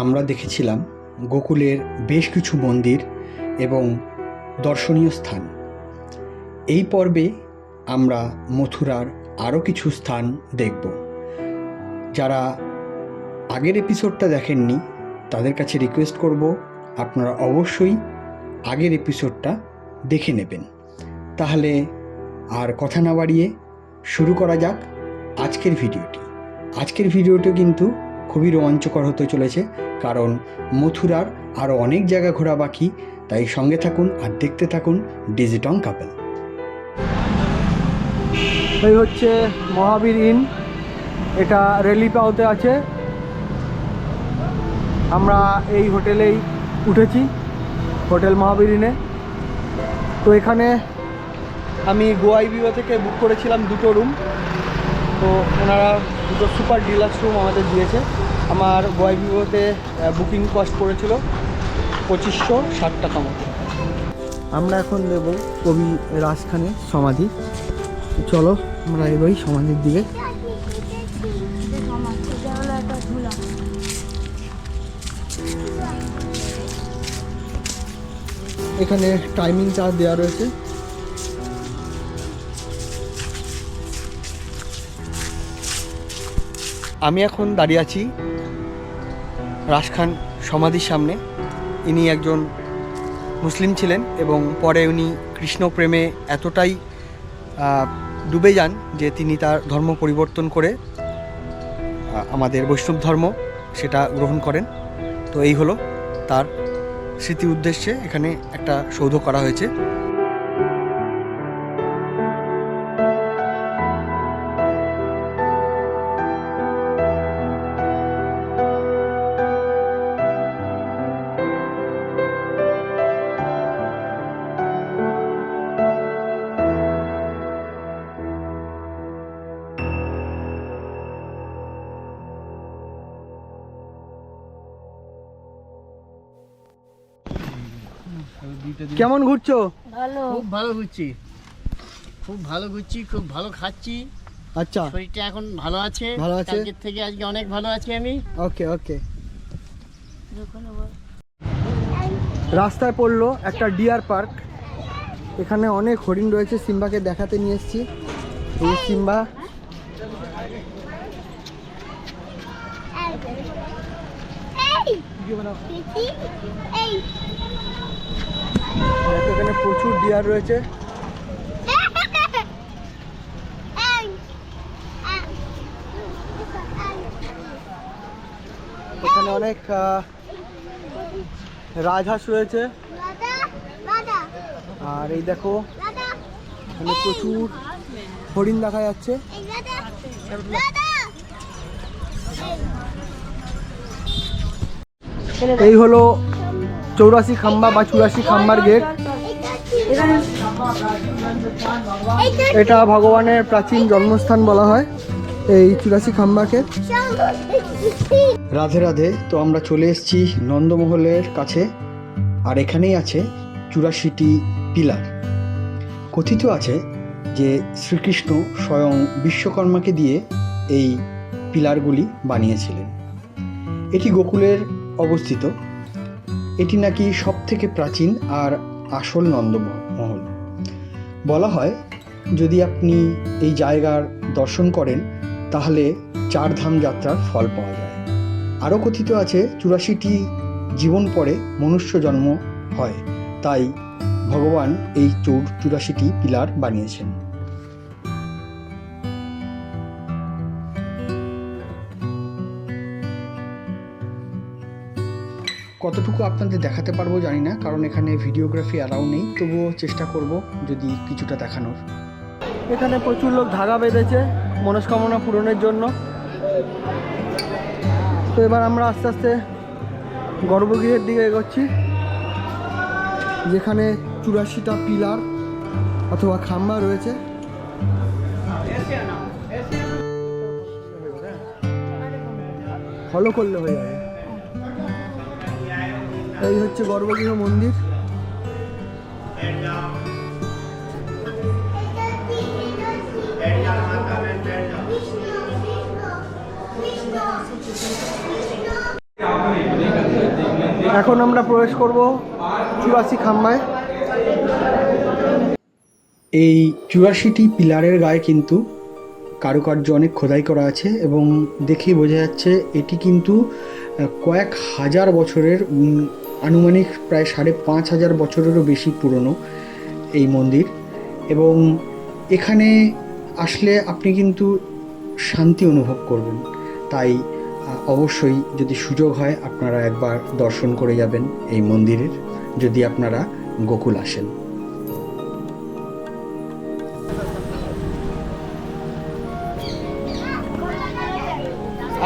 আমরা দেখেছিলাম গোকুলের বেশ কিছু মন্দির এবং দর্শনীয় স্থান। এই পর্বে আমরা মথুরার আরও কিছু স্থান দেখব। যারা আগের এপিসোডটা দেখেননি, তাদের কাছে রিকোয়েস্ট করব আপনারা অবশ্যই আগের এপিসোডটা দেখে নেবেন। তাহলে আর কথা না বাড়িয়ে শুরু করা যাক আজকের ভিডিওটি। আজকের ভিডিওটি কিন্তু খুবই রোমাঞ্চকর হতে চলেছে, কারণ মথুরার আরও অনেক জায়গা ঘোরা বাকি, তাই সঙ্গে থাকুন আর দেখতে থাকুন ডিজিটং কাপেল। এই হচ্ছে মহাবীর ইন, এটা রেলিপাওতে আছে। আমরা এই হোটেলেই উঠেছি, হোটেল মহাবীর ইনে। তো এখানে আমি গোয়াই বিও থেকে বুক করেছিলাম দুটো রুম তো ওনারা দুটো সুপার ডিলাক্স রুম আমাদের দিয়েছে। আমার বিওতে বুকিং কস্ট পড়েছিল পঁচিশশো ষাট টাকা মতো। আমরা এখন দেব কবি রাজখানের সমাধি। চলো আমরা এগোই সমাধির দিকে। এখানে টাইমিং চার্জ দেওয়া রয়েছে। আমি এখন দাঁড়িয়ে আছি রাজখান সমাধির সামনে। ইনি একজন মুসলিম ছিলেন এবং পরে উনি কৃষ্ণ প্রেমে এতটাই ডুবে যান যে তিনি তার ধর্ম পরিবর্তন করে আমাদের বৈষ্ণব ধর্ম সেটা গ্রহণ করেন। তো এই হলো তার স্মৃতি উদ্দেশ্যে এখানে একটা সৌধ করা হয়েছে। কেমন ঘুরছো? ভালো। খুব ভালো ঘুরছি। খুব ভালো ঘুরছি খুব ভালো খাচ্ছি। আচ্ছা। শরীরটা এখন ভালো আছে। ভালো আছে? কালকের থেকে আজকে অনেক ভালো আছি আমি। ওকে ওকে। রাস্তায় পড়ল একটা ডিয়ার পার্ক। এখানে অনেক হরিণ রয়েছে সিম্বাকে দেখাতে নিয়ে এসেছি। এই সিম্বা। এখানে প্রচুর ডিয়ার রয়েছে। এখানে অনেক রাজহাঁস রয়েছে। আর এই দেখো এখানে প্রচুর হরিণ দেখা যাচ্ছে। এই হলো চৌরাশি খাম্বা বা চুরাশি খাম্বার গেট। এটা ভগবানের প্রাচীন জন্মস্থান বলা হয়, এই চুরাশি খাম্বাকে রাধে রাধে, তো আমরা চলে এসেছি নন্দমহলের কাছে, আর এখানেই আছে চুরাশিটি পিলার। কথিত আছে যে শ্রীকৃষ্ণ স্বয়ং বিশ্বকর্মাকে দিয়ে এই পিলারগুলি বানিয়েছিলেন। এটি গোকুলের অবস্থিত। এটি নাকি সব থেকে প্রাচীন আর আসল নন্দমহল। বলা হয়, যদি আপনি এই জায়গার দর্শন করেন, তাহলে চার ধাম যাত্রার ফল পাওয়া যায়। আরও কথিত আছে, চুরাশিটি জীবন পরে মনুষ্য জন্ম হয়। তাই ভগবান এই চৌর চুরাশিটি পিলার বানিয়েছেন। কতটুকু আপনাদের দেখাতে পারব জানি না, কারণ এখানে ভিডিওগ্রাফি অ্যালাউ নেই। তবুও চেষ্টা করব যদি কিছুটা দেখানোর। এখানে প্রচুর লোক ধাগা বেঁধেছে, মনস্কামনা পূরণের জন্য। তো এবার আমরা আস্তে আস্তে গর্ভগৃহের দিকে এগোচ্ছি, যেখানে চুরাশিটা পিলার অথবা খাম্বা রয়েছে। ফলো করলে হয়ে যাবে। এই হচ্ছে গর্ভগৃহ মন্দির। এখন আমরা প্রবেশ করব চুরাশি খাম্বায় এই চুরাশিটি পিলারের গায়ে কিন্তু কারুকার্য অনেক খোদাই করা আছে এবং দেখেই বোঝা যাচ্ছে এটি কিন্তু কয়েক হাজার বছরের আনুমানিক প্রায় সাড়ে পাঁচ হাজার বছরেরও বেশি পুরনো এই মন্দির। এবং এখানে আসলে আপনি কিন্তু শান্তি অনুভব করবেন। তাই অবশ্যই যদি সুযোগ হয়, আপনারা একবার দর্শন করে যাবেন এই মন্দিরের, যদি আপনারা গোকুল আসেন।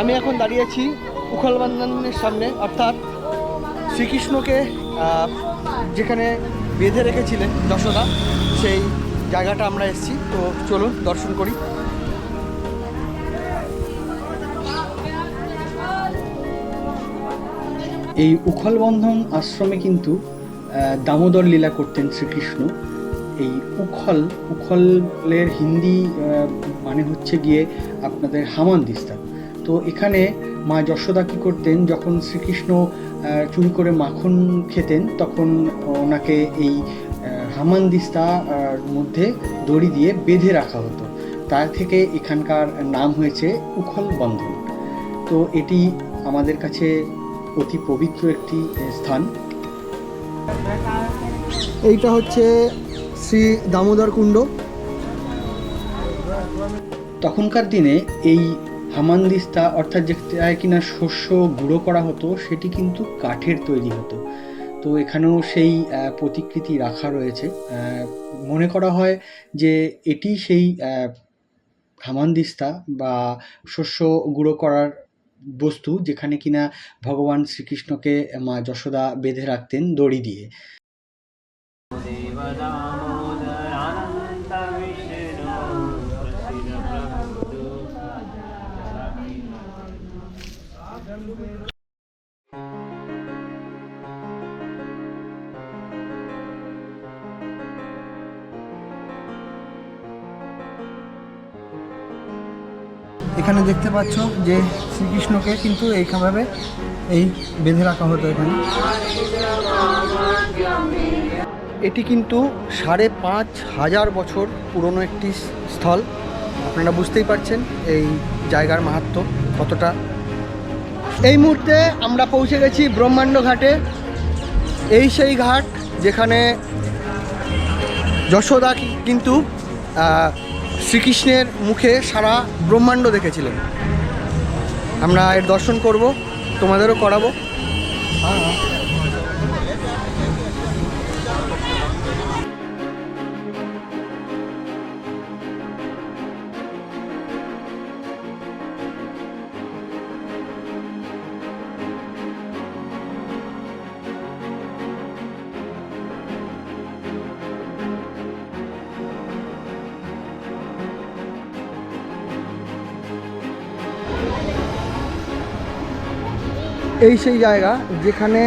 আমি এখন দাঁড়িয়েছি উখল বন্ধনের সামনে, অর্থাৎ শ্রীকৃষ্ণকে যেখানে বেঁধে রেখেছিলেন যশোদা, সেই জায়গাটা আমরা এসেছি। তো চলুন, দর্শন করি। এই উখলবন্ধন আশ্রমে কিন্তু দামোদর লীলা করতেন শ্রীকৃষ্ণ। এই উখল, উখলের হিন্দি মানে হচ্ছে গিয়ে আপনাদের হামানদিস্তা তো এখানে মা যশোদা কী করতেন? যখন শ্রীকৃষ্ণ চুরি করে মাখন খেতেন, তখন ওনাকে এই হামানদিস্তা মধ্যে দড়ি দিয়ে বেঁধে রাখা হতো। তার থেকে এখানকার নাম হয়েছে উখল বন্ধন তো এটি আমাদের কাছে অতি পবিত্র একটি স্থান। এইটা হচ্ছে শ্রী দামোদর কুণ্ড। তখনকার দিনে এই হামানদিস্তা অর্থাৎ যেটায় কিনা শস্য গুঁড়ো করা হতো, সেটি কিন্তু কাঠের তৈরি হতো। তো এখানেও সেই প্রতিকৃতি রাখা রয়েছে। মনে করা হয় যে এটি সেই হামানদিস্তা বা শস্য গুঁড়ো করার বস্তু যেখানে কিনা ভগবান শ্রীকৃষ্ণকে মা যশোদা বেঁধে রাখতেন দড়ি দিয়ে। এখানে দেখতে পাচ্ছ যে শ্রীকৃষ্ণকে কিন্তু এইভাবে এই বেঁধে রাখা হতো এখানে। এটি কিন্তু সাড়ে পাঁচ হাজার বছর পুরনো একটি স্থল। আপনারা বুঝতেই পারছেন এই জায়গার মাহাত্ম্য কতটা। এই মুহূর্তে আমরা পৌঁছে গেছি ব্রহ্মাণ্ড ঘাটে। এই সেই ঘাট যেখানে যশোদা কিন্তু শ্রীকৃষ্ণের মুখে সারা ব্রহ্মাণ্ড দেখেছিলেন। আমরা এর দর্শন করব তোমাদেরও করাবো। এই সেই জায়গা যেখানে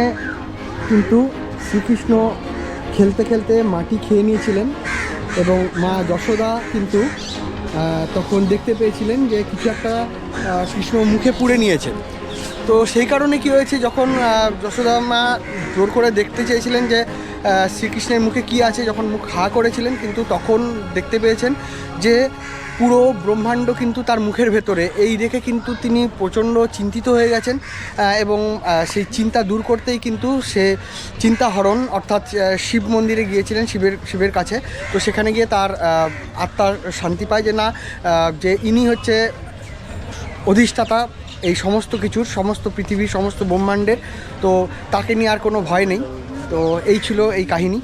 কিন্তু শ্রীকৃষ্ণ খেলতে খেলতে মাটি খেয়ে নিয়েছিলেন এবং মা যশোদা কিন্তু তখন দেখতে পেয়েছিলেন যে কিছু একটা কৃষ্ণ মুখে পুড়ে নিয়েছেন। তো সেই কারণে কি হয়েছে, যখন যশোদা মা জোর করে দেখতে চেয়েছিলেন যে শ্রীকৃষ্ণের মুখে কি আছে যখন মুখ হা করেছিলেন, কিন্তু তখন দেখতে পেয়েছেন যে পুরো ব্রহ্মাণ্ড কিন্তু তার মুখের ভেতরে। এই দেখে কিন্তু তিনি প্রচণ্ড চিন্তিত হয়ে গেছেন এবং সেই চিন্তা দূর করতেই কিন্তু সে চিন্তাহরণ, অর্থাৎ শিব মন্দিরে গিয়েছিলেন শিবের শিবের কাছে। তো সেখানে গিয়ে তার আত্মার শান্তি পায় যে না যে ইনি হচ্ছে অধিষ্ঠাতা এই সমস্ত কিছুর, সমস্ত পৃথিবীর সমস্ত ব্রহ্মাণ্ডের। তো তাকে নিয়ে আর কোনো ভয় নেই। তো এই ছিল এই কাহিনী।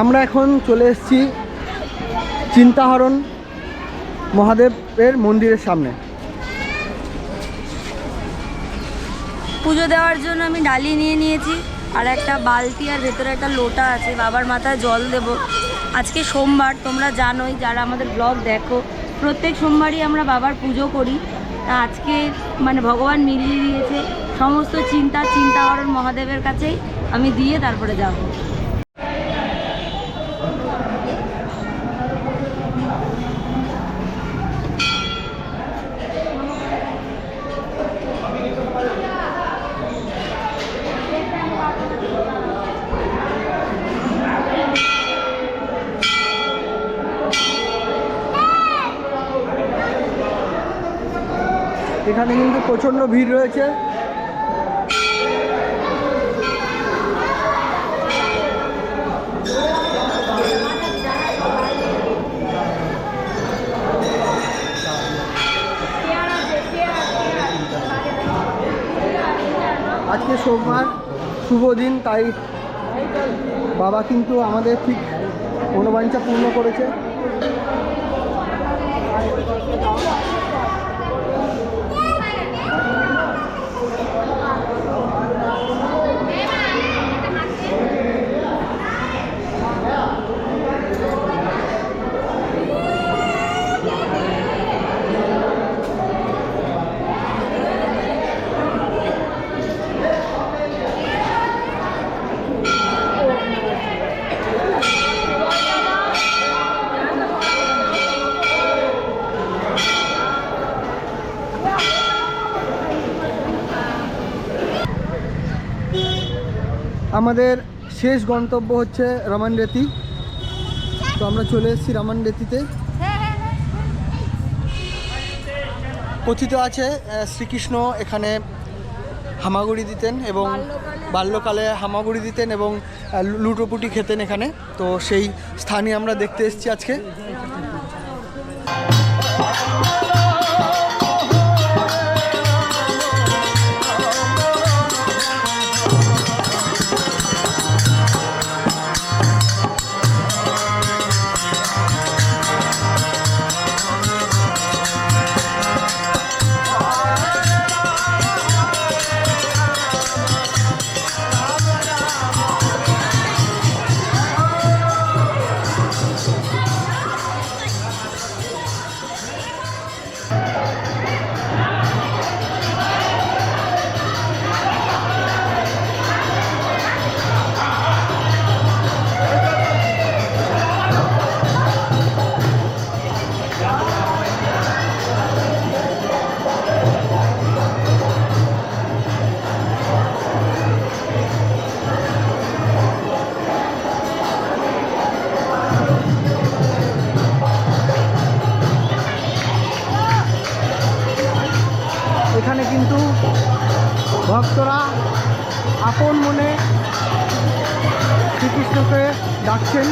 আমরা এখন চলে এসেছি চিন্তাহরণ মহাদেবের মন্দিরের সামনে। পুজো দেওয়ার জন্য আমি ডালি নিয়ে নিয়েছি, আর একটা বালতি আর ভেতরে একটা লোটা আছে, বাবার মাথায় জল দেব। আজকে সোমবার, তোমরা জানোই, যারা আমাদের ব্লগ দেখো, প্রত্যেক সোমবারই আমরা বাবার পুজো করি। আজকে মানে ভগবান মিলিয়ে দিয়েছে, সমস্ত চিন্তা চিন্তাহরণ মহাদেবের কাছেই আমি দিয়ে তারপরে যাব এখানে কিন্তু প্রচণ্ড ভিড় রয়েছে। আজকে সোমবার, শুভ দিন, তাই বাবা কিন্তু আমাদের ঠিক অনুবাঞ্ছা পূর্ণ করেছে। আমাদের শেষ গন্তব্য হচ্ছে রমান রেতি। তো আমরা চলে এসেছি রমান রেতিতে। কথিত আছে শ্রীকৃষ্ণ এখানে হামাগুড়ি দিতেন এবং বাল্যকালে হামাগুড়ি দিতেন এবং লুটোপুটি খেতেন এখানে। তো সেই স্থানই আমরা দেখতে এসেছি আজকে। আপন মনে শ্রীকৃষ্ণকে ডাকছেন।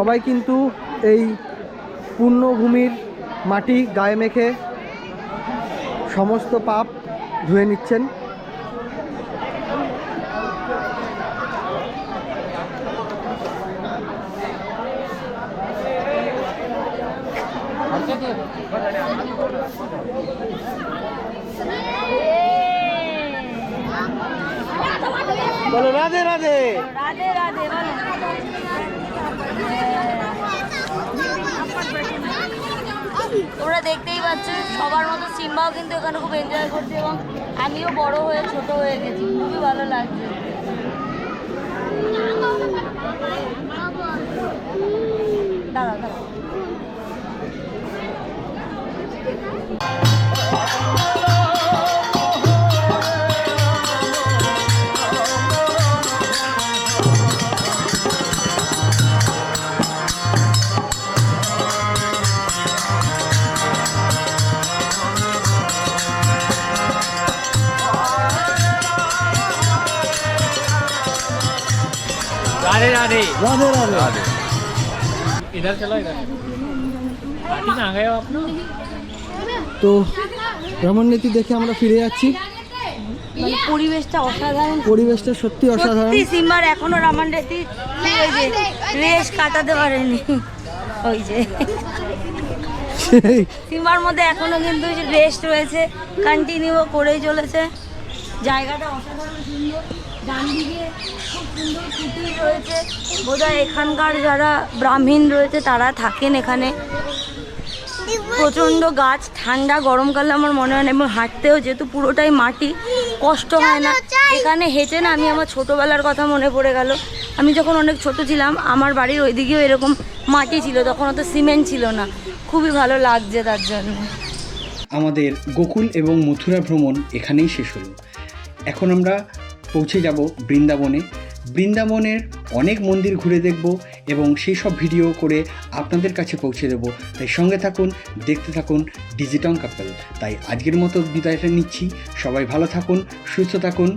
সবাই কিন্তু এই পূর্ণভূমির মাটি গায়ে মেখে সমস্ত পাপ ধুয়ে নিচ্ছেন। বলো রাধে রাধে। রাধে রাধে বলো তোমরা দেখতেই পাচ্ছ, সবার মতো সিম্বাও কিন্তু এখানে খুব এনজয় করছে এবং আমিও বড় হয়ে, ছোট হয়ে গেছি। খুবই ভালো লাগছে। দাঁড়া দাঁড়াও। राधे রাধে রাধে इधर चलो इधर पार्टी में आ गए हो आप लोग তো ভ্রমণনীতি দেখে আমরা ফিরে যাচ্ছি মানে পরিবেশটা অসাধারণ পরিবেশটা সত্যি অসাধারণ সত্যি সিম্বার এখনো রামান রেতি ওই যে রেস কাটাতে পারেনি ওই যে সেই সিম্বার মধ্যে এখনো কিন্তু রেস্ট রয়েছে কন্টিনিউ করেই চলেছে জায়গাটা অসাধারণ সুন্দর বোধহয় এখানকার যারা ব্রাহ্মণ রয়েছে, তারা থাকেন এখানে। প্রচণ্ড গাছ, ঠান্ডা গরমকালে আমার মনে হয় না, এবং হাঁটতেও যেহেতু পুরোটাই মাটি, কষ্ট হয় না। এখানে হেঁটে না আমি আমার ছোটোবেলার কথা মনে পড়ে গেল। আমি যখন অনেক ছোট ছিলাম, আমার বাড়ির ওইদিকেও এরকম মাটি ছিল, তখন অত সিমেন্ট ছিল না। খুবই ভালো লাগছে তার জন্য। আমাদের গোকুল এবং মথুরা ভ্রমণ এখানেই শেষ হলো। এখন আমরা পৌঁছে যাব বৃন্দাবনে। বৃন্দাবনের অনেক মন্দির ঘুরে দেখব এবং সেই সব ভিডিও করে আপনাদের কাছে পৌঁছে দেব। তাই সঙ্গে থাকুন, দেখতে থাকুন ডিজিটং কাপল তাই আজকের মতো বিদায়টা নিচ্ছি। সবাই ভালো থাকুন, সুস্থ থাকুন।